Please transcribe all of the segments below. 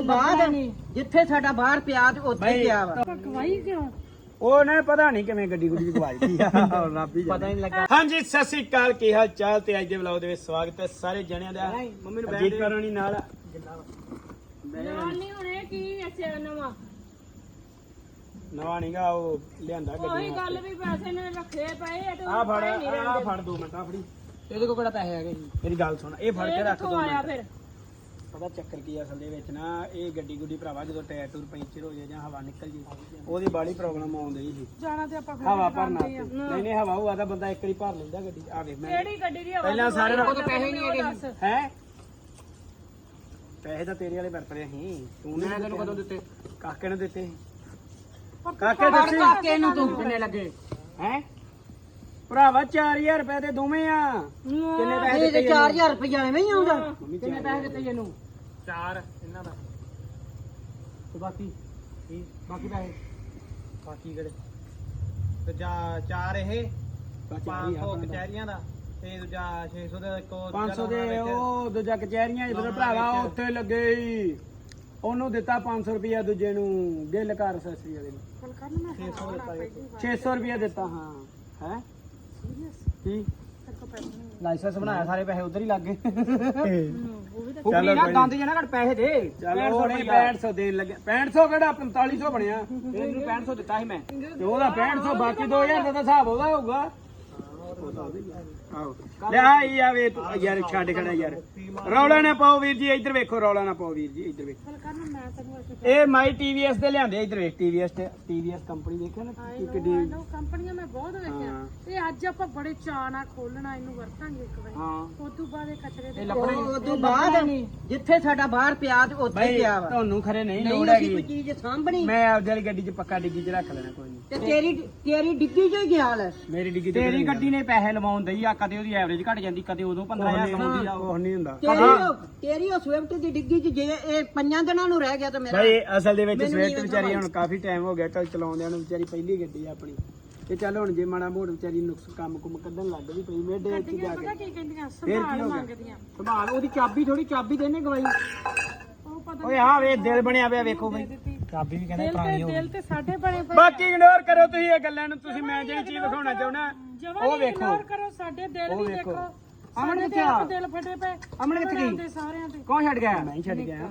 ਤੋਂ ਬਾਅਦ ਜਿੱਥੇ ਸਾਡਾ ਬਾਹਰ ਪਿਆ ਤੇ ਉੱਥੇ ਗਿਆ ਵਾ। ਕਵਾਈ ਕਿਉਂ? ਉਹ ਨਾ ਪਤਾ ਨਹੀਂ ਕਿਵੇਂ ਗੱਡੀ ਗੁੱਡੀ ਗਵਾਈ ਗਈ ਆ ਰੱਬ ਹੀ ਪਤਾ ਨਹੀਂ ਲੱਗਾ। ਹਾਂਜੀ ਸਤਿ ਸ੍ਰੀ ਅਕਾਲ ਕੀ ਹਾਲ ਚਾਲ? ਤੇ ਅੱਜ ਦੇ ਵਲੌਗ ਦੇ ਵਿੱਚ ਸਵਾਗਤ ਹੈ ਸਾਰੇ ਜਣਿਆਂ ਦਾ। ਮੰਮੀ ਨੂੰ ਬੈਠ ਕਰਨੀ ਨਾਲ। ਨਾਨੀ ਹੁਣੇ ਕੀ ਐਸੇ ਨਵਾਂ? ਨਵਾਂ ਨਹੀਂਗਾ ਉਹ ਲਿਆਂਦਾ ਉਹੀ ਗੱਡੀ ਗੱਲ ਵੀ ਪੈਸੇ ਨੇ ਰੱਖੇ ਪਏ ਆ ਤੇ ਆ ਫੜ ਨਹੀਂ ਆ ਫੜ ਦੋ ਮਿੰਟ ਫੜੀ। ਇਹਦੇ ਕੋਲ ਕਿਹੜਾ ਪੈਸੇ ਹੈਗੇ? ਮੇਰੀ ਗੱਲ ਸੁਣ ਇਹ ਫੜ ਕੇ ਰੱਖ ਦੋ ਮਿੰਟ। ਪਤਾ ਚੱਕਰ ਕੀ ਆ ਅਸਲ ਦੇ ਵਿੱਚ ਨਾ ਇਹ ਗੱਡੀ ਗੁੱਡੀ ਭਰਾਵਾ ਜਦੋਂ ਟਾਇਰ ਟੂਰ ਪੈਂਚਰ ਹੋ ਜਾਏ ਜਾਂ ਹਵਾ ਨਿਕਲ ਜੇ ਉਹਦੀ ਬਾੜੀ ਪ੍ਰੋਬਲਮ ਆਉਂਦੀ ਸੀ। ਜਾਣਾ ਤੇ ਆਪਾਂ ਹਵਾ ਭਰਨਾ ਨਹੀਂ ਨਹੀਂ ਹਵਾ ਹੋਆ ਤਾਂ ਬੰਦਾ ਇੱਕ ਵਾਰੀ ਭਰ ਲੈਂਦਾ ਗੱਡੀ ਆ ਵੇਖ ਮੈਂ ਕਿਹੜੀ ਗੱਡੀ ਦੀ ਹਵਾ ਪਹਿਲਾਂ ਸਾਰੇ ਉਹ ਨਾਲ ਪੈਸੇ ਨਹੀਂ ਹੈਗੇ ਹੈ? ਪੈਸੇ ਤਾਂ ਤੇਰੇ ਵਾਲੇ ਵਰਤ ਰਹੇ ਸੀ। ਤੂੰ ਨੇ ਤੈਨੂੰ ਕਦੋਂ ਦਿੱਤੇ? ਕਾਕੇ ਨੇ ਦਿੱਤੇ ਸੀ। ਕਾਕੇ ਦੱਸੀ। ਕਾਕੇ ਨੂੰ ਤੂੰ। ਕਿੰਨੇ ਲੱਗੇ? ਹੈ? ਭਰਾਵਾ 4000 ਰੁਪਏ ਦੇ ਦੋਵੇਂ ਆ। ਕਿੰਨੇ ਪੈਸੇ ਇਹ ਤੇ 4000 ਰੁਪਇਆ ਐਵੇਂ ਹੀ ਆਉਂਦਾ ਕਿੰਨੇ ਪੈਸੇ ਦਿੱਤੇ ਇਹਨੂੰ? ਚਾਰ ਇਹਨਾਂ ਦਾ। ਤੇ ਬਾਕੀ? ਕੀ ਬਾਕੀ ਪੈਸੇ? ਬਾਕੀ ਕਿਹੜੇ? ਤੇ ਜਾ- ਚਾਰ ਇਹ ਬਾਕੀ 500 ਕਚਹਿਰੀਆਂ ਦਾ ਤੇ ਦੂਜਾ 600 ਦਾ ਇੱਕ ਉਹ 500 ਦੇ ਉਹ ਦੂਜਾ ਕਚਹਿਰੀਆਂ ਜਿਹੜੇ ਭਰਾਵਾ ਉਹ ਉੱਥੇ ਲੱਗੇ ਸੀ ਉਹਨੂੰ ਦਿੱਤਾ 500 ਰੁਪਿਆ ਦੂਜੇ ਨੂੰ ਗਿੱਲ ਘਰ ਸਸਰੀ ਵਾਲੇ ਨੂੰ। 600 ਦਿੱਤਾ ਇੱਕ। 600 ਰੁਪਿਆ ਦਿੱਤਾ ਹਾਂ। ਹੈ? ਕੀ? ਲਾਇਸੈਂਸ ਬਣਾਇਆ ਸਾਰੇ ਪੈਸੇ ਉਧਰ ਹੀ ਲੱਗ ਗਏ। ਚਲੋ ਨਾ ਗੰਦ ਜਣਾ ਘੜ ਪੈਸੇ ਦੇ। ਚਲੋ ਉਹ ਨਹੀਂ 6500 ਦੇਣ ਲੱਗੇ। 6500 ਕਿਹੜਾ? 4500 ਬਣਿਆ। ਇਹਨੂੰ 6500 ਦਿੱਤਾ ਸੀ ਮੈਂ। ਤੇ ਉਹਦਾ 6500 ਬਾਕੀ 2000 ਦਾ ਤਾਂ ਹਿਸਾਬ ਉਹਦਾ ਹੋਊਗਾ। ਆਹੋ। ਲੈ ਆਈ ਆਵੇ ਤੂੰ ਯਾਰ ਛੱਡ ਖੜਾ ਯਾਰ। ਰੌਲਾ ਨਾ ਪਾਓ ਵੀਰ ਜੀ ਇੱਧਰ ਵੇਖੋ ਰੌਲਾ ਨਾ ਪਾਓ ਵੀਰ ਜੀ ਇੱਧਰ ਵੇਖੋ। ਇਹ ਮਾਈ ਟੀਵੀਐਸ ਦੇ ਲਿਆਂਦੇ ਇੱਧਰ ਵੇਖ ਟੀਵੀਐਸ ਤੇ ਟੀਵੀਐਸ ਕੰਪਨੀ ਦੇਖਿਆ ਨਾ ਕਿ ਕਿੱਡੀ ਕੰਪਨੀਆਂ ਮੈਂ ਬਹੁਤ ਵੇਖਿਆ। ਹਾਂ। ਇਹ ਅੱਜ ਆਪਾਂ ਬੜੇ ਚਾਅ ਨਾਲ ਖੋਲਣਾ ਇਹਨੂੰ ਵਰਤਾਂਗੇ ਇੱਕ ਵਾਰੀ। ਹਾਂ। ਉਸ ਤੋਂ ਬਾਅਦ ਇਹ ਕਚਰੇ ਦੇ ਉਹ ਤੋਂ ਬਾਅਦ ਜਿੱਥੇ ਸਾਡਾ ਬਾਹਰ ਪਿਆ ਤੇ ਉੱਥੇ ਭਾਈ ਗਿਆ ਵਾ। ਤੁਹਾਨੂੰ ਖਰੇ ਨਹੀਂ ਨਹੀਂ ਲੋੜ ਅਸੀਂ ਕੋਈ ਹੈਗੀ ਚੀਜ਼ ਸਾਂਭਣੀ। ਮੈਂ ਆਪਦੀ ਵਾਲੀ ਗੱਡੀ 'ਚ ਪੱਕਾ ਡਿੱਗੀ 'ਚ ਰੱਖ ਲੈਣਾ ਕੋਈ ਨਹੀਂ। ਤੇ ਤੇਰੀ ਤੇਰੀ ਡਿੱਗੀ ਜੋ ਹੀ ਗਿਆ ਲੈ ਮੇਰੀ ਡਿੱਗੀ ਤੇਰੀ ਗੱਡੀ ਨੇ ਪੈਸੇ ਲਵਾਉਣ ਦਈ ਆ ਕਦੇ ਉਹਦੀ ਐਵਰੇਜ ਘਟ ਜਾਂਦੀ ਕਦੇ ਉਦੋਂ 15000 ਕਮਾਉਂਦੀ ਆ ਉਹ। ਨਹੀਂ ਹੁੰਦਾ। ਤੇਰੀ ਉਹ ਤੇਰੀ ਉਹ ਸਵਿਫਟ ਦੀ ਡਿੱਗੀ ਚ ਜੇ ਇਹ ਪੰਜਾਂ ਦਿਨਾਂ ਨੂੰ ਰਹਿ ਗਿਆ ਤਾਂ ਮੇਰਾ ਭਾਈ ਅਸਲ ਦੇ ਵਿੱਚ ਮੈਨੂੰ ਸਵੇਰ ਨਹੀਂ ਵਿਚਾਰੀ ਹੁਣ ਕਾਫੀ ਟਾਈਮ ਹੋ ਗਿਆ ਕੱਲ ਚਲਾਉਂਦਿਆਂ ਨੂੰ ਵਿਚਾਰੀ ਪਹਿਲੀ ਗੱਡੀ ਆ ਆਪਣੀ। ਤੇ ਚੱਲ ਹੁਣ ਜੇ ਮਾੜਾ ਮੋੜ ਵਿਚਾਰੀ ਨੁਕਸ ਕੰਮ ਕੁਮ ਕੱਢਣ ਲੱਗ ਗਈ ਪਈ ਮੇਡੇ ਵਿੱਚ ਜਾ ਕੇ। ਪਤਾ ਕੀ ਕਹਿੰਦੀਆਂ ਫੇਰ ਕੀ ਸੰਭਾਲ ਹੋ ਗਿਆ? ਮੰਗਦੀਆਂ। ਸੰਭਾਲ ਉਹਦੀ ਚਾਬੀ ਥੋੜੀ ਚਾਬੀ ਇਹਨੇ ਗਵਾਈ। ਉਹ ਪਤਾ ਓਏ ਆ ਵੇ ਦਿਲ ਬਣਿਆ ਪਿਆ ਵੇਖੋ ਬਈ। ਚਾਬੀ ਵੀ ਦਿਲ ਤੇ ਦਿਲ ਤੇ ਸਾਡੇ ਬਣੇ ਪਏ ਬਾਕੀ ਇਗਨੋਰ ਕਰੋ ਤੁਸੀਂ ਇਹ ਗੱਲਾਂ ਨੂੰ ਤੁਸੀਂ ਮੈਂ ਜਿਹੜੀ ਚੀਜ਼ ਦਿਖਾਉਣਾ ਚਾਹੁੰਦਾ ਜਵਾਨੀ ਉਹ ਵੇਖੋ। ਇਗਨੋਰ ਕਰੋ ਸਾਡੇ ਦਿਲ ਉਹ ਵੀ ਵੇਖੋ। ਦੇਖੋ। ਅਮਨ ਸਾਡੇ ਕਿੱਥੇ ਆ? ਆਪ ਦਿਲ ਫਟੇ ਪਏ ਅਮਨ ਕਿੱਥੇ ਗਈ? ਦੇ ਸਾਰਿਆਂ ਦੇ। ਕੌਣ ਛੱਡ ਗਿਆ? ਮੈਂ ਹੀ ਛੱਡ ਗਿਆ।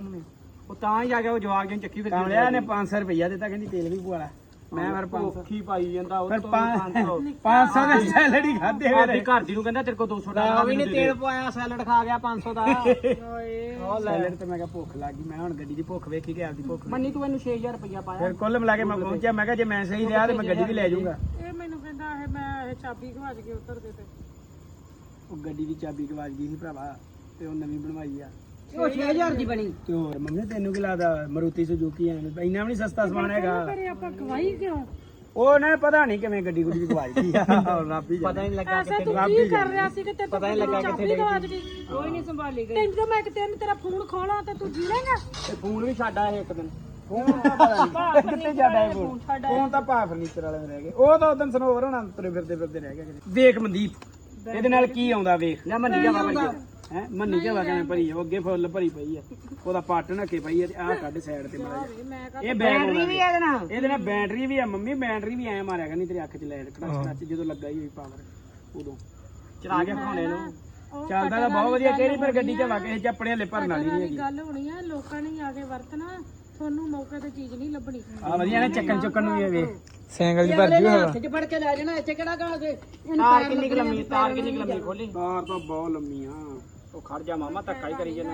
ਉਹ ਤਾਂ ਹੀ ਜਾ ਕੇ ਉਹ ਜਵਾਗ ਜਿਹਨ ਚੱਕੀ ਫਿਰ ਕਾਮਲਿਆ ਨੇ। 500 ਰੁਪਈਆ ਦਿੱਤਾ ਕਹਿੰਦੀ ਤੇਲ ਵੀ ਪਵਾ ਲੈ ਮੈਂ ਫਿਰ ਭੁੱਖੀ ਪਾਈ ਜਾਂਦਾ ਉਹ ਤੋਂ 500 500 ਦੇ ਸੈਲਡ ਹੀ ਖਾਦੇ ਹੋਏ ਨੇ ਘਰ ਦੀ ਨੂੰ ਕਹਿੰਦਾ ਤੇਰੇ ਕੋਲ 200 ਦਾ ਉਹ ਵੀ ਨਹੀਂ ਤੇਲ ਪਵਾਇਆ ਸੈਲਡ ਖਾ ਗਿਆ 500 ਦਾ। ਉਹ ਸੈਲਡ ਤੇ ਮੈਂ ਕਿਹਾ ਭੁੱਖ ਲੱਗ ਗਈ ਮੈਂ ਹੁਣ ਗੱਡੀ ਦੀ ਭੁੱਖ ਵੇਖੀ ਕਿ ਆਪਦੀ ਭੁੱਖ ਮੰਨੀ ਤੂੰ ਇਹਨੂੰ 6000 ਰੁਪਇਆ ਪਾਇਆ? ਫਿਰ ਕੁੱਲ ਮਿਲਾ ਕੇ ਮੈਂ ਪਹੁੰਚਿਆ ਮੈਂ ਕਿਹਾ ਜੇ ਮੈਂ ਸਹੀ ਰਿਹਾ ਤੇ ਮੈਂ ਗੱਡੀ ਵੀ ਲੈ ਜਾਊਂਗਾ। ਇਹ ਮੈਨੂੰ ਕਹਿੰਦਾ ਇਹ ਮੈਂ ਚਾਬੀ ਗਵਾਚ ਕੇ ਉਤਰ ਦੇ ਤੇ। ਉਹ ਗੱਡੀ ਦੀ ਚਾਬੀ ਗਵਾਚ ਗਈ ਸੀ ਭਰਾਵਾ ਤੇ ਉਹ ਨਵੀਂ ਬਣਵਾਈ ਆ। ਉਹ 6000 ਦੀ ਬਣੀ। ਤੇ ਹੋਰ ਮੰਮੀ ਤੈਨੂੰ ਕੀ ਲੱਗਦਾ ਮਰੂਤੀ ਸੁਜ਼ੂਕੀ ਐ ਇੰਨਾ ਵੀ ਨਹੀਂ ਸਸਤਾ ਸਮਾਨ ਹੈਗਾ। ਪਰ ਆਪਾਂ ਗਵਾਈ ਕਿਉਂ? ਉਹ ਨਾ ਪਤਾ ਨਹੀਂ ਕਿਵੇਂ ਗੱਡੀ ਗੁੱਡੀ ਗਵਾਚ ਗਈ ਆ। ਰੱਬ ਹੀ ਪਤਾ ਨਹੀਂ ਲੱਗਾ ਐਸਾ ਤੂੰ ਰੱਬ ਕੀ ਹੀ ਕਰ ਰਿਹਾ ਸੀ ਕਿ ਤੇ ਪਤਾ ਨਹੀਂ ਲੱਗਾ ਕਿੱਥੇ ਗਵਾਚ ਗਈ। ਕੋਈ ਨਹੀਂ ਸੰਭਾਲੀ ਗਈ। ਤੈਨੂੰ ਤਾਂ ਮੈਂ ਕਿਤੇ ਤੇਰਾ ਫੋਨ ਖੋਲਾਂ ਤੇ ਤੂੰ ਜੀ ਲੇਗਾ ਤੇ ਫੋਨ ਵੀ ਛੱਡ ਆਏ ਇੱਕ ਦਿਨ। ਫੋਨ ਤਾਂ ਪਤਾ ਨਹੀਂ। ਕਿੱਥੇ ਛੱਡ ਆਏ ਫੋਨ ਫੋਨ ਤਾਂ ਭਾ ਫਰਨੀਚਰ ਵਾਲੇ ਦੇ ਰਹਿ ਗਏ। ਉਹ ਤਾਂ ਉਦੋਂ ਸਨੋਵਰ ਹੋਣਾ ਤੁਰੇ ਫਿਰਦੇ ਫਿਰਦੇ ਰਹਿ ਗਏ ਕਿਤੇ। ਵੇਖ ਮਨਦੀਪ ਇਹਦੇ ਨਾਲ ਕੀ ਆਉਂਦਾ ਵੇਖ? ਲੈ ਮੰਨੀ ਜਾਵਾ ਭਰੀ ਹੈ ਮੰਨੀ ਜਾਵਾ ਕਿਵੇਂ ਭਰੀ ਆ ਉਹ ਅੱਗੇ ਫੁੱਲ ਭਰੀ ਪਈ ਆ। ਉਹਦਾ ਪੱਟ ਨੱਕੇ ਪਈ ਆ ਤੇ ਆਹ ਕੱਢ ਸਾਈਡ ਤੇ ਮਾਰਿਆ। ਮੈਂ ਇਹ ਬੈਟਰੀ ਵੀ ਇਹਦੇ ਨਾਲ? ਇਹਦੇ ਨਾਲ ਬੈਟਰੀ ਵੀ ਆ ਮੰਮੀ ਬੈਟਰੀ ਵੀ ਐ ਮਾਰਿਆ ਕਰਨੀ ਤੇਰੀ ਅੱਖ 'ਚ ਲੈਟ ਕੜਾਚ ਕੜਾਚ ਜਦੋਂ ਲੱਗਾ ਹੀ ਹੋਈ ਪਾਵਰ ਉਦੋਂ। ਚਲਾ ਕੇ ਖਾਣੇ ਨੂੰ ਚੱਲਦਾ ਤਾਂ ਬਹੁਤ ਵਧੀਆ ਕਿਹੜੀ ਪਰ ਗੱਡੀ 'ਚ ਵਾ ਕੇ ਚੱਪੜੇ ਹਲੇ ਭਰਨ ਵਾਲੀ ਨਹੀਂ ਹੈਗੀ। ਗੱਲ ਹੋਣੀ ਆ ਲੋਕਾਂ ਨੇ ਆ ਕੇ ਵਰਤਣਾ। ਤੁਹਾਨੂੰ ਮੌਕੇ ਤੇ ਚੀਜ਼ ਨਹੀਂ ਲੱਭਣੀ। ਆ ਵਧੀਆ ਨੇ ਚੱਕਣ ਚੁੱਕਣ ਨੂੰ ਵੀ ਇਹ ਵੇਖ। ਸਾਈਕਲ ਦੀ ਭਰਜੀ ਹੋਇਆ ਹੱਥ 'ਚ ਫੜ ਕੇ ਲੈ ਜਾਣਾ ਇੱਥੇ ਕਿਹੜਾ ਗਾਲ ਦੇ ਤਾਰ ਕਿੰਨੀ ਕੁ ਲੰਮੀ ਤਾਰ ਕਿੰਨੀ ਕੁ ਲੰਮੀ ਖੋਲੀ। ਤਾਰ ਤਾਂ ਬਹੁਤ ਲੰਮੀ ਆ। ਉਹ ਖੜ ਜਾ ਮਾਮਾ ਧੱਕਾ ਹੀ ਕਰੀ ਜਾਂਦਾ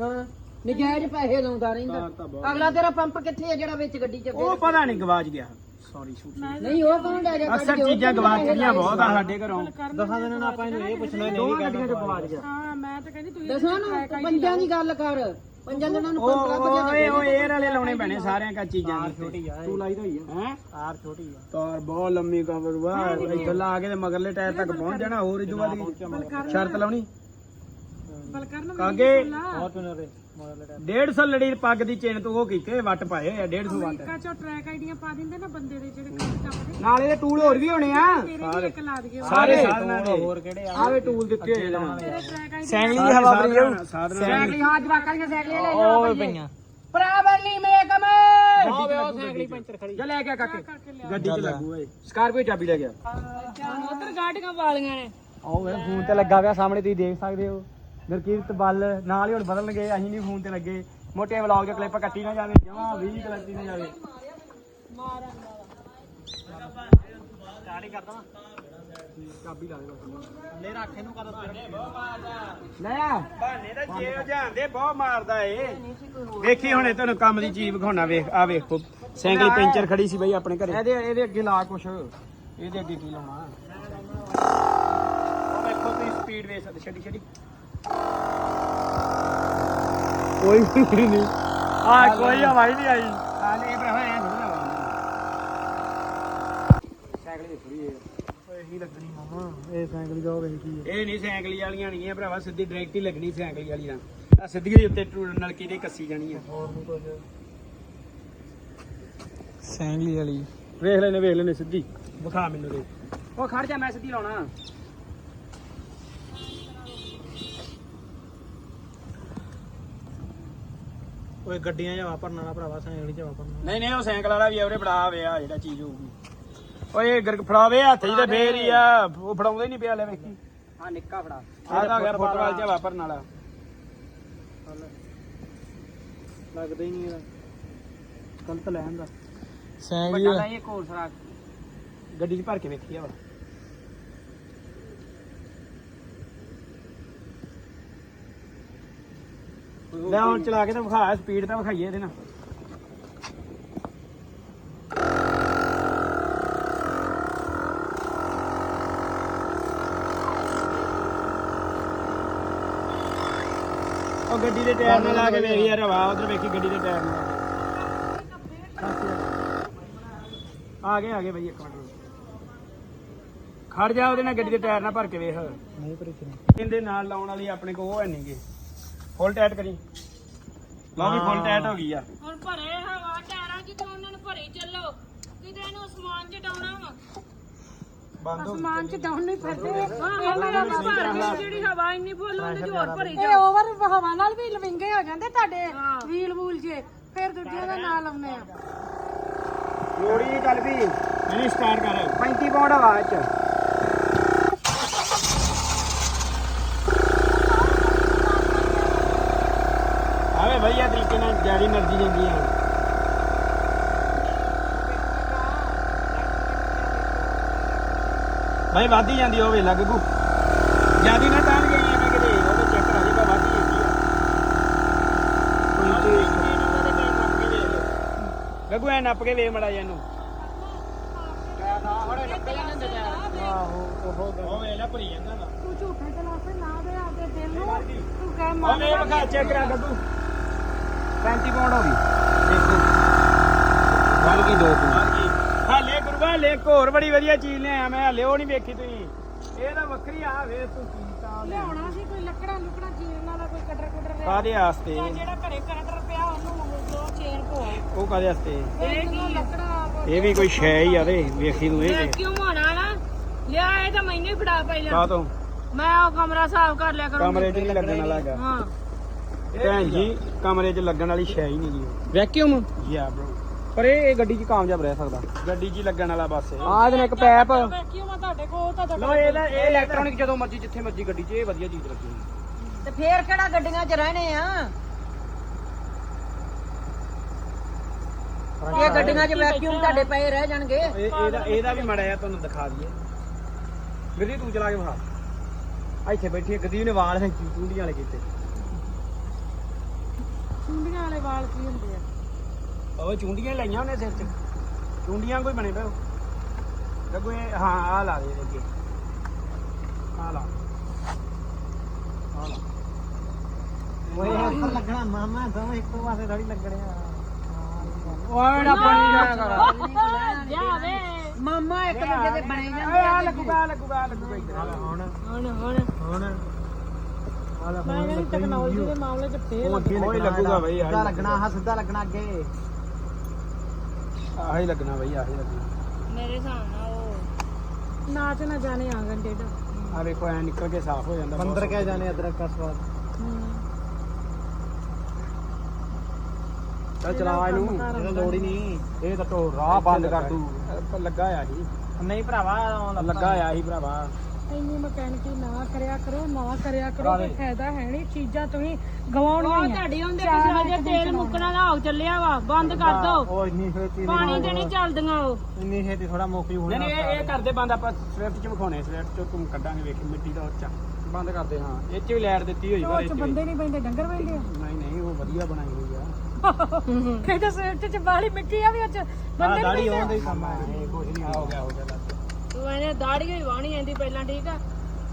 ਹਾਂ ਨਜਾਇਜ਼ ਪੈਸੇ ਲਾਉਂਦਾ ਰਹਿੰਦਾ। ਤਾਰ ਤਾਂ ਬਹੁਤ ਅਗਲਾ ਤੇਰਾ ਪੰਪ ਕਿੱਥੇ ਆ ਜਿਹੜਾ ਵਿੱਚ ਗੱਡੀ 'ਚ ਉਹ ਪਤਾ ਨਹੀਂ ਗਵਾਚ ਗਿਆ। ਸੌਰੀ ਸ਼ੂਟ ਨਹੀਂ ਉਹ ਕੌਣ ਲੈ ਜਾ ਅਕਸਰ ਚੀਜ਼ਾਂ ਗਵਾਚਦੀਆਂ ਬਹੁਤ ਆ ਸਾਡੇ ਘਰੋਂ। ਦਸਾਂ ਦਿਨਾਂ ਨਾਲ ਆਪਾਂ ਇਹਨੂੰ ਇਹ ਪੁੱਛਣਾ ਨਹੀਂ ਦੋਵਾਂ ਗੱਡੀਆਂ 'ਚ ਗਵਾਚ ਗਿਆ ਹਾਂ ਮੈਂ ਤਾਂ ਕਹਿੰਦੀ ਤੁਸੀਂ ਦੱਸਾਂ ਨਾ ਪੰਜਾਂ ਦੀ ਗੱਲ ਕਰ। ਪੰਜਾਂ ਦਿਨਾਂ ਨੂੰ ਪੰਪ ਲੱਭ ਉਹ ਗਿਆ ਓਏ ਉਹ 에ਅਰ ਵਾਲੇ ਲਾਉਣੇ ਪੈਣੇ ਸਾਰਿਆਂ ਕਾ ਚੀਜ਼ਾਂ ਦੀ ਛੋਟੀ ਆ ਤੂੰ ਲਾਈ ਹੋਈ ਆ। ਹੈ? ਤਾਰ ਛੋਟੀ ਆ। ਤਾਰ ਬਹੁਤ ਲੰਮੀ ਕਵਰ ਵਾ। ਇੱਥੇ ਲਾ ਕੇ ਤੇ ਮਗਰਲੇ ਟਾਇਰ ਤੱਕ ਪਹੁੰਚ ਜਾਣਾ ਹੋਰ ਇਦੋਂ ਬਾਅਦ ਕੀ? ਸ਼ਰਤ ਲਾਉਣੀ? ਬਲਕਰਨ ਕਾਗੇ? ਫੋਰਚੂਨਰ ਦੇ ਮਾਡਲ 150 ਲੜੀ ਪੱਗ ਦੀ ਚੇਨ ਤੋਂ ਉਹ ਕੀਤੇ ਵੱਟ ਪਾਏ ਹੋਏ ਆ 150 ਵੱਟ। ਅਮਰੀਕਾ ਚੋਂ ਟਰੈਕ ਆਈਡੀਆਂ ਪਾ ਦਿੰਦੇ ਨਾ ਬੰਦੇ ਦੇ ਜਿਹੜੇ ਕੰਮ ਕਰਦੇ। ਨਾਲ ਇਹਦੇ ਟੂਲ ਹੋਰ ਵੀ ਹੋਣੇ ਆ। ਤੇਰੇ ਵੀ ਇੱਕ ਲਾ ਦਈਏ ਸਾਰੇ ਸਾਧਨਾਂ ਦੇ। ਹੋਰ ਕਿਹੜੇ ਆ? ਆਵੇ ਟੂਲ ਦਿੱਤੇ ਹੋਏ ਇਹਨਾਂ ਤੇਰੇ ਟਰੈਕ ਆਈਡੀ ਸੈਂਗਲੀ ਦੀ ਹਵਾ ਬਰੀ ਜਾਊ ਸਾਈਕਲ ਹਾਂ ਜਵਾਕਾਂ ਦੀਆਂ ਸਾਈਕਲਾਂ ਲੈ ਉਹ ਪਈਆਂ। ਪਰ ਗੱਡੀ 'ਚ ਲੱਗੂ ਸਾਈਕਲ ਪੈਂਚਰ ਖੜੀ। ਜਾ ਲੈ ਕੇ ਆ ਕਾਕੇ। ਗੱਡੀ 'ਚ ਲੱਗੂ ਏ ਸਕਾਰਪੀਓ ਚਾਬੀ ਲੈ ਗਿਆ ਉਧਰ ਗਾਡੀਆਂ ਵਾਲੀਆਂ ਨੇ। ਆਓ ਵੇ ਫੋਨ ਤੇ ਲੱਗਾ ਪਿਆ ਸਾਹਮਣੇ ਤੁਸੀਂ ਦੇਖ ਸਕਦੇ ਹੋ। ਗੁਰਕੀਰਤ ਬੱਲ ਨਾਲ ਹੀ ਹੁਣ ਬਦਲਣਗੇ ਅਸੀਂ ਨਹੀਂ ਫੋਨ ਤੇ ਲੱਗੇ। ਮੋਟੇ ਵਲੌਗ ਦੇ ਕਲਿੱਪ ਕੱਟੀ ਨਾ ਜਾਵੇ ਜਮਾ 20 ਕੱਟੀ ਨਾ ਜਾਵੇ। ਚਾਬੀ ਲਾ ਦੇ ਲੈ ਰੱਖ ਇਹਨੂੰ ਕਰ ਲੈ ਭਾਨੇ ਦਾ ਜੇ ਜਾਂਦੇ ਬਹੁਤ ਮਾਰਦਾ ਏ। ਵੇਖੀ ਹੁਣੇ ਤੈਨੂੰ ਕੰਮ ਦੀ ਚੀਜ਼ ਵਿਖਾਉਣਾ ਵੇਖ ਆ ਵੇਖੋ। ਸਾਈਕਲ ਪੈਂਚਰ ਖੜੀ ਸੀ ਬਈ ਆਪਣੇ ਘਰੇ। ਇਹਦੇ ਇਹਦੇ ਅੱਗੇ ਲਾ ਕੁਛ। ਇਹਦੇ ਅੱਗੇ ਕੀ ਲਾਉਣਾ? ਵੇਖੋ ਤੁਸੀਂ ਸਪੀਡ ਵੇਖ ਸਕਦੇ ਛੱਡੀ ਛੱਡੀ ਕੋਈ ਨਹੀਂ। ਆ ਕੋਈ ਹਵਾ ਹੀ ਨਹੀਂ ਆਈ। ਆ ਲੈ ਭਰਾ ਐ ਸਾਈਕਲ ਦੀ ਥੋੜੀ ਇਹੀ ਲੱਗਣੀ ਮਾਮਾ ਇਹ ਸਾਈਕਲ ਜੋ ਵੇਖ ਕੀ ਇਹ ਨਹੀਂ ਸਾਈਕਲੀ ਵਾਲੀਆਂ ਨਹੀਂ ਇਹ ਭਰਾਵਾ ਸਿੱਧੀ ਡਾਇਰੈਕਟ ਹੀ ਲੱਗਣੀ ਸਾਈਕਲੀ ਵਾਲੀ ਨਾਲ ਆ ਸਿੱਧੀ ਦੇ ਉੱਤੇ ਦੇ ਕੱਸੀ ਜਾਣੀ ਆ। ਸਾਈਕਲ ਵਾਲੀ। ਵੇਖ ਲੈਨੇ ਵੇਖ ਲੈਨੇ ਸਿੱਧੀ। ਵਿਖਾ ਮੈਨੂੰ ਦੇ। ਉਹ ਖੜ ਜਾ ਮੈਂ ਸਿੱਧੀ ਲਾਉਣਾ। ਓਏ ਗੱਡੀਆਂ 'ਚ ਵਾਪਰਨਾ ਨਾ ਭਰਾਵਾ ਸਾਈਕਲ 'ਚ ਵਾਪਰਨਾ ਨਹੀਂ ਨਹੀਂ ਉਹ ਸਾਈਕਲ ਵਾਲਾ ਵੀ ਆਵਰੇ ਫੜਾ ਵੇ ਆ ਜਿਹੜਾ ਚੀਜ਼ ਹੋਊਗੀ। ਓਏ ਗਰ ਫੜਾਵੇ ਹੱਥ ਤੇ ਫੇਰ ਹੀ ਆ। ਉਹ ਫੜਾਉਂਦਾ ਹੀ ਨਹੀਂ ਪਿਆ ਲੈ ਵੇਖੀ। ਹਾਂ ਨਿੱਕਾ ਫੜਾ। ਆ ਤਾਂ ਗਿਆ ਫੁੱਟਬਾਲ 'ਚ ਵਾਪਰਨ ਵਾਲਾ। ਲੱਗਦਾ ਹੀ ਨਹੀਂ ਇਹਦਾ। ਗਲਤ ਲੈ ਆਂਦਾ ਸਾਈਕਲ ਵੱਡਾ ਇਹ ਕੋਲ ਸਰਾ ਗੱਡੀ 'ਚ ਭਰ ਕੇ ਵੇਖੀ ਆ ਵਾ। ਲੈ ਹੁਣ ਚਲਾ ਕੇ ਤਾਂ ਵਿਖਾ ਸਪੀਡ ਤਾਂ ਵਿਖਾਈਏ ਇਹਦੇ ਨਾਲ। ਉਹ ਗੱਡੀ ਦੇ ਟਾਇਰ ਨਾਲ ਲਾ ਕੇ ਵੇਖ ਯਾਰ ਹਵਾ ਉਧਰ ਵੇਖੀ ਗੱਡੀ ਦੇ ਟਾਇਰ ਨਾਲ। ਆ ਗਏ ਆ ਗਏ ਬਈ ਇੱਕ ਮਿੰਟ ਖੜ ਜਾ ਉਹਦੇ ਨਾਲ ਗੱਡੀ ਦੇ ਟਾਇਰ ਨਾਲ ਭਰ ਕੇ ਵੇਖ। ਨਹੀਂ ਪਰ ਇਹਦੇ ਨਾਲ ਲਾਉਣ ਵਾਲੀ ਆਪਣੇ ਕੋਲ ਉਹ ਹੈ ਨਹੀਂਗੇ ਫੁੱਲ ਟਾਈਟ ਕਰੀ। ਲਓ ਵੀ ਫੁੱਲ ਟਾਈਟ ਹੋ ਗਈ ਆ। ਹੁਣ ਭਰੇ ਹਵਾ ਟਾਇਰਾਂ 'ਚ ਤਾਂ ਉਹਨਾਂ ਨੂੰ ਭਰੇ ਚੱਲੋ। ਕਿਤੇ ਇਹਨੂੰ ਅਸਮਾਨ 'ਚ ਡਾਉਣਾ ਵਾ। ਬੰਦ ਹੋ ਅਸਮਾਨ 'ਚ ਡਾਉਣ ਨਹੀਂ ਫਿਰਦੇ ਹਾਂ ਮੇਰਾ ਭਰ ਗਈ ਜਿਹੜੀ ਹਵਾ ਇੰਨੀ ਫੁੱਲ ਉਹਦੇ 'ਚ ਹੋਰ ਭਰੀ ਇਹ ਓਵਰ ਹਵਾ ਨਾਲ ਵੀ ਲਵਿੰਗੇ ਹੋ ਜਾਂਦੇ ਤੁਹਾਡੇ ਵੀਲ ਵੂਲ ਜੇ। ਫਿਰ ਦੂਜਿਆਂ ਦਾ ਨਾਂ ਲਾਉਨੇ ਆ। ਲੋੜੀ ਜੀ ਚੱਲ ਵੀ। ਨਹੀਂ ਸਟਾਰਟ ਕਰ। 35 ਪਾਉਂਡ ਹਵਾ ਚ ਆਵੇ ਵਧੀਆ ਸਾਰੀ એનર્ਜੀ ਜਾਂਦੀ ਆ ਭਾਈ ਵਾਦੀ ਜਾਂਦੀ ਹੋਵੇ ਲੱਗ ਗੂ ਜਿਆਦੀ ਨਾ ਟਾਲ ਗਈ ਐਵੇਂ ਕਿਤੇ। ਉਹਦਾ ਚੈੱਕ ਕਰਾ ਜੇਗਾ ਵਾਦੀ ਜਾਂਦੀ ਆ। ਕੋਈ ਤੇ ਗੱਗੂ ਐ ਨੱਪ ਕੇ ਲੈ ਮੜਾ ਜਾਨੂੰ ਆਹੋ ਉਹ ਉਹ ਵੇਲਾ ਭਰੀ ਜਾਂਦਾ ਤੂੰ ਝੂਠਾ ਚਲਾ ਫਿਰ ਨਾ ਦੇ ਆਪਦੇ ਦਿਲ ਨੂੰ। ਤੂੰ ਕਹਿ ਮੰਨ ਉਹ ਵੇਖ ਚੈੱਕ ਕਰਾ ਗੱਗੂ। 35 ਪਾਉਂਡ ਹੋ ਗਈ ਦੇਖੋ ਵੱਲ ਕੀ ਦੋ ਹਾਲੇ ਗੁਰੂਆ ਹਲੇ ਇੱਕ ਹੋਰ ਬੜੀ ਵਧੀਆ ਚੀਜ਼ ਲਿਆਇਆ ਮੈਂ ਹਲੇ ਉਹ ਨਹੀਂ ਵੇਖੀ ਤੁਸੀਂ। ਇਹ ਤਾਂ ਵੱਖਰੀ ਆ ਵੇ ਤੂੰ ਕੀਤਾ ਲਿਆਉਣਾ ਸੀ ਕੋਈ ਲੱਕੜਾਂ ਲੁਕੜਾਂ ਚੀਰਨ ਵਾਲਾ ਕੋਈ ਕਟਰ ਕੁਟਰ ਲਿਆ? ਕਾਦੇ ਵਾਸਤੇ? ਜਿਹੜਾ ਘਰੇ ਕਟਰ ਪਿਆ ਉਹਨੂੰ ਦੋ ਚੇਨ ਪੋ ਉਹ ਕਾਦੇ ਵਾਸਤੇ? ਇਹ ਕੀ ਲੱਕੜਾਂ ਇਹ ਵੀ ਕੋਈ ਸ਼ੈ ਹੀ ਆ ਤੇ ਵੇਖੀ ਤੂੰ ਇਹ ਤੇ। ਕਿਉਂ ਹੋਣਾ ਨਾ ਲਿਆ ਇਹ ਤਾਂ ਮੈਨੂੰ ਹੀ ਫੜਾ ਕਾ ਤੋਂ ਮੈਂ ਉਹ ਕਮਰਾ ਸਾਫ਼ ਕਰ ਲਿਆ ਕਰੂੰਗੀ। ਕਮਰੇ 'ਚ ਨਹੀਂ ਲੱਗਣ ਵਾਲਾ ਹੈਗਾ। ਹਾਂ। ਭੈਣ ਜੀ ਕਮਰੇ 'ਚ ਲੱਗਣ ਵਾਲੀ ਸ਼ੈ ਹੀ ਨਹੀਂ ਜੀ। ਵੈਕਿਊਮ ਯਾ ਬ్రో ਪਰ ਇਹ ਇਹ ਗੱਡੀ 'ਚ ਕਾਮਯਾਬ ਰਹਿ ਸਕਦਾ। ਗੱਡੀ 'ਚ ਹੀ ਲੱਗਣ ਵਾਲਾ ਬਸ ਇਹ। ਆ ਇਹਦੇ ਨਾਲ ਇੱਕ ਪੈਪ। ਕਿਉਂ ਆ ਤੁਹਾਡੇ ਕੋਲ ਤਾਂ ਲੋ ਇਹ ਇਹ ਇਲੈਕਟ੍ਰੋਨਿਕ ਜਦੋਂ ਮਰਜ਼ੀ ਜਿੱਥੇ ਮਰਜ਼ੀ ਗੱਡੀ 'ਚ ਇਹ ਵਧੀਆ ਚੀਜ਼ ਲੱਗੀ ਤੇ ਫੇਰ ਕਿਹੜਾ ਗੱਡੀਆਂ 'ਚ ਰਹਿਣੇ ਆ? ਇਹ ਗੱਡੀਆਂ 'ਚ ਵੈਕਿਊਮ ਤੁਹਾਡੇ ਪਏ ਰਹਿ ਜਾਣਗੇ। ਇਹ ਇਹਦਾ ਇਹਦਾ ਵੀ ਮੜਾ ਆ ਤੁਹਾਨੂੰ ਦਿਖਾ ਦਈਏ। ਗੱਡੀ ਤੂੰ ਚਲਾ ਕੇ ਵਿਖਾ। ਆ ਇੱਥੇ ਬੈਠੀ ਹੈ ਗੱਡੀ ਨੇ ਵਾਲ ਹੈ ਚੂੰਡੀਆਂ ਵਾਲੇ ਕੀਤੇ। ਵਾਲੇ ਵਾਲ ਕੀ ਹੁੰਦੇ ਆ? ਉਹ ਚੁੰਡੀਆਂ ਲਾਈਆਂ ਉਹਨੇ ਸਿਰ 'ਚ। ਚੁੰਡੀਆਂ ਕੋਈ ਬਣੇ ਪਏ ਉਹ। ਲੱਗੋ ਇਹ ਹਾਂ ਆ ਲਾ ਦੇ ਅੱਗੇ। ਆ ਲਾ। ਆ ਲਾ। ਓਏ ਹੱਥ ਲੱਗਣਾ। ਮਾਮਾ ਦੋਵੇਂ ਇੱਕੋ ਪਾਸੇ ਥੋੜੀ ਲੱਗਣੇ ਆ। ਓਏ ਨਾ ਪਾਣੀ ਜਾਇਆ ਕਰ ਜਾ ਵੇ। ਮਾਮਾ ਇੱਕ ਦੂਜੇ ਦੇ ਬਣੇ ਜਾਂਦੇ ਆ ਲੱਗੂਗਾ ਲੱਗੂਗਾ ਲੱਗੂਗਾ। ਹੁਣ। ਹੁਣ ਹੁਣ। ਹੁਣ। ਮੈਂ ਕਹਿੰਦੀ ਟੈਕਨੋਲੋਜੀ ਦੇ ਮਾਮਲੇ 'ਚ ਫੇਲ ਓਏ ਲੱਗੂਗਾ ਬਈ ਸਿੱਧਾ ਆਹੀ ਲੱਗਣਾ ਆਹ ਸਿੱਧਾ ਲੱਗਣਾ ਅੱਗੇ। ਆਹੀ ਲੱਗਣਾ ਬਈ ਆਹੀ ਲੱਗਣਾ। ਮੇਰੇ ਹਿਸਾਬ ਨਾਲ ਉਹ ਨਾਚ ਨਾ ਜਾਣੇ ਆਂਗਨ ਡੇਢ ਆ ਵੇਖੋ ਐ ਨਿਕਲ ਕੇ ਸਾਫ਼ ਹੋ ਜਾਂਦਾ ਬੰਦਰ ਕਹਿ ਜਾਣੇ ਅਦਰਕ ਦਾ ਸਵਾਦ। ਚੱਲ ਚਲਾ ਇਹਨੂੰ। ਇਹਦਾ ਲੋੜ ਹੀ ਨਹੀਂ। ਇਹ ਤਾਂ ਟੋ ਰਾਹ ਬੰਦ ਕਰ ਦੂ। ਪਰ ਲੱਗਾ ਆ ਸੀ ਨਹੀਂ ਭਰਾਵਾ ਲੱਗਾ ਆ ਸੀ ਭਰਾਵਾ। ਇੰਨੀ ਮਕੈਨਿਕੀ ਨਾ ਕਰਿਆ ਕਰੋ ਨਾ ਕਰਿਆ ਕਰੋ ਕੋਈ ਫਾਇਦਾ ਹੈ ਨਹੀਂ ਚੀਜ਼ਾਂ ਤੁਸੀਂ ਗਵਾਉਣੀਆਂ। ਤੁਹਾਡੀ ਹੁੰਦੇ ਕਿ ਜੇ ਤੇਲ ਮੁੱਕਣਾ ਦਾ ਹੋ ਚੱਲਿਆ ਵਾ ਬੰਦ ਕਰ ਦੋ। ਉਹ ਇੰਨੀ ਛੇਤੀ ਪਾਣੀ ਤੇ ਨਹੀਂ ਚੱਲਦੀਆਂ ਉਹ। ਇੰਨੀ ਛੇਤੀ ਥੋੜਾ ਮੁੱਕ ਜੂ ਨਹੀਂ ਨਹੀਂ ਇਹ ਇਹ ਕਰਦੇ ਬੰਦ ਆਪਾਂ ਸਵਿਫਟ ਚ ਵਿਖਾਉਣੇ ਸਵਿਫਟ ਚ ਤੂੰ ਕੱਢਾਂਗੇ ਵੇਖੀ ਮਿੱਟੀ ਦਾ ਉੱਚਾ। ਬੰਦ ਕਰਦੇ ਹਾਂ। ਇਹ ਚ ਵੀ ਲਾਈਟ ਦਿੱਤੀ ਹੋਈ ਪਰ ਇਹ ਚ ਬੰਦੇ ਨਹੀਂ ਪੈਂਦੇ ਡੰਗਰ ਪੈਂਦੇ ਨਹੀਂ ਨਹੀਂ ਉਹ ਵਧੀਆ ਬਣਾਈ ਹੋਈ ਆ। ਕਹਿੰਦੇ ਸਵੇਰ ਚ ਬਾਲੀ ਮਿੱਟੀ ਆ ਵੀ ਚ। ਬੰਦੇ ਨਹੀਂ ਆਉਣ ਪੈਂਦੇ। ਦਾ ਹੀ ਕੰਮ ਆ। ਇਹ ਕੁਝ ਨਹੀਂ ਹੋ ਗਿਆ ਹੋ ਗਿਆ। ਲੱਗ ਤੂੰ ਇਹਨੇ ਦਾੜੀ ਹੀ ਵਾਣੀ ਜਾਂਦੀ ਪਹਿਲਾਂ ਠੀਕ ਆ?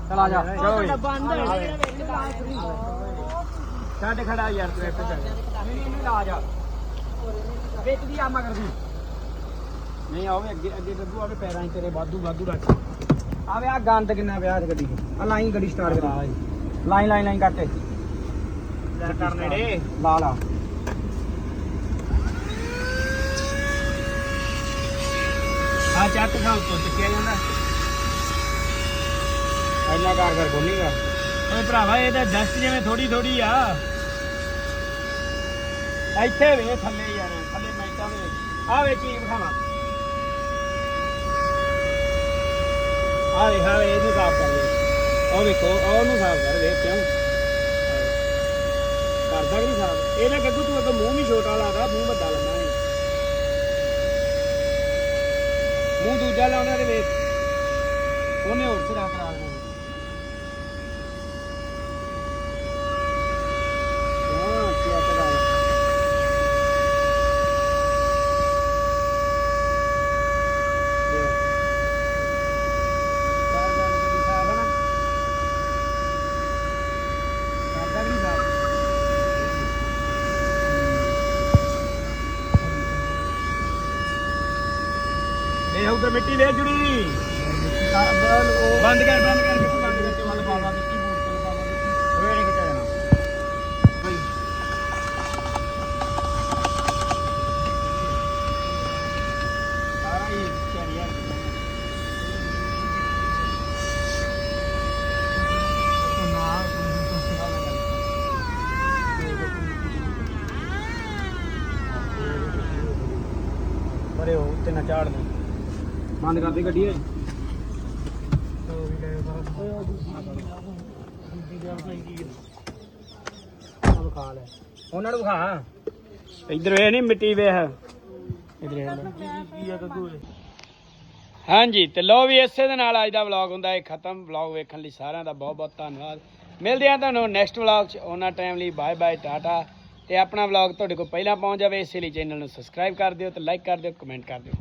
ਚਲ ਆ ਜਾ। ਉਹ ਤੁਹਾਡਾ ਬੰਦ ਹੋ ਜਿਹੜਾ ਵਿੱਚ ਛੱਡ ਖੜਾ ਯਾਰ ਤੂੰ ਇੱਥੇ ਚੱਲ। ਨਹੀਂ ਨਹੀਂ ਲਾ ਜਾ। ਵਿੱਚ ਦੀ ਆਮਾ ਕਰਦੀ ਨਹੀਂ ਆਵੇ ਅੱਗੇ ਅੱਗੇ ਗੱਗੂ ਆਵੇ ਪੈਰਾਂ 'ਚ ਤੇਰੇ ਵਾਧੂ ਵਾਧੂ ਰੱਖ। ਆਵੇ ਆ ਗੰਦ ਕਿੰਨਾ ਪਿਆ ਤੇ ਗੱਡੀ ਆ ਲਾਈਨ ਗੱਡੀ ਸਟਾਰਟ ਕਰ। ਲਾਈਨ ਲਾਈਨ ਲਾਈਨ ਲੈ ਕਰ ਨੇੜੇ ਲਾ ਲਾ। ਚੱਕ ਖਾਂ ਤੋਂ ਚੱਕਿਆ ਜਾਂਦਾ। ਇੰਨਾ ਕਾਰ ਕਰ ਖੋਲੀਗਾ ਓਏ ਭਰਾਵਾ ਇਹ ਤਾਂ ਡਸਟ ਜਿਵੇਂ ਥੋੜੀ ਥੋੜੀ ਆ। ਇੱਥੇ ਵੇ ਥੱਲੇ ਯਾਰ ਥੱਲੇ ਮੈਟਾਂ ਦੇ ਆ ਵੇ ਚੀਜ਼ ਵਿਖਾਵਾਂ ਆ ਵੇ ਹਾਂ ਵੇ ਇਹਨੂੰ ਸਾਫ਼ ਕਰ ਦੇ। ਉਹ ਵੇਖੋ ਉਹ ਉਹਨੂੰ ਸਾਫ਼ ਕਰ ਵੇਖ ਕਿਉਂ? ਕਰਦਾ ਕਿ ਨਹੀਂ ਸਾਫ਼? ਇਹ ਨਾ ਗੱਗੂ ਤੂੰ ਅੱਗੇ ਮੂੰਹ ਵੀ ਛੋਟਾ ਲਾਦਾ ਮੂੰਹ ਵੱਡਾ ਲੰਮਾ ਹੈ ਮੂੰਹ ਦੂਜਾ ਲਾਉਣਾ ਤੇ ਵੇਖ। ਉਹਨੇ ਹੋਰ ਸਿਰਾ ਕਰਾ ਲਿਆ ਹਾਂ ਕੀ ਪਤਾ ਇਹ ਉਧਰ ਮਿੱਟੀ ਦੇ ਜੁੜੀ। ਬੰਦ ਕਰ ਬੰਦ ਕਰ, ਮਿੱਟੀ ਬੰਦ ਕਰ ਵੱਲ ਪਾਵਾ ਮਿੱਟੀ ਬੂਟ ਤੇ ਪਾਵਾ ਓਏ ਨਹੀਂ ਖਿੱਚਿਆ ਜਾਣਾ। ਬਈ। ਚੜਿਆ ਪਰੇ ਉਹ ਉੱਤੇ ਨਾ ਚਾੜ ਬੰਦ ਕਰ ਦੇ ਗੱਡੀ ਓਏ ਖਾ ਲੈ ਉਹਨਾਂ ਨੂੰ ਵਿਖਾ। ਇੱਧਰ ਵੇ ਨਹੀਂ ਮਿੱਟੀ ਵੇਖ। ਇੱਧਰ ਕੀ ਆ ਗੱਗੂ ਹਾਂਜੀ ਤੇ ਲੋ ਵੀ ਇਸੇ ਦੇ ਨਾਲ ਅੱਜ ਦਾ ਵਲੌਗ ਹੁੰਦਾ ਹੈ। ਖਤਮ ਵਲੌਗ ਵੇਖਣ ਲਈ ਸਾਰਿਆਂ ਦਾ ਬਹੁਤ ਬਹੁਤ ਧੰਨਵਾਦ। ਮਿਲਦੇ ਹਾਂ ਤੁਹਾਨੂੰ ਨੈਕਸਟ ਵਲੌਗ 'ਚ। ਉਹਨਾਂ ਟਾਈਮ ਲਈ ਬਾਏ ਬਾਏ ਟਾਟਾ। ਤੇ ਆਪਣਾ ਵਲੌਗ ਤੁਹਾਡੇ ਕੋਲ ਪਹਿਲਾਂ ਪਹੁੰਚ ਜਾਵੇ ਇਸੇ ਲਈ ਚੈਨਲ ਨੂੰ ਸਬਸਕ੍ਰਾਈਬ ਕਰ ਦਿਓ ਤੇ ਲਾਈਕ ਕਰ ਦਿਓ ਕਮੈਂਟ ਕਰ ਦਿਓ।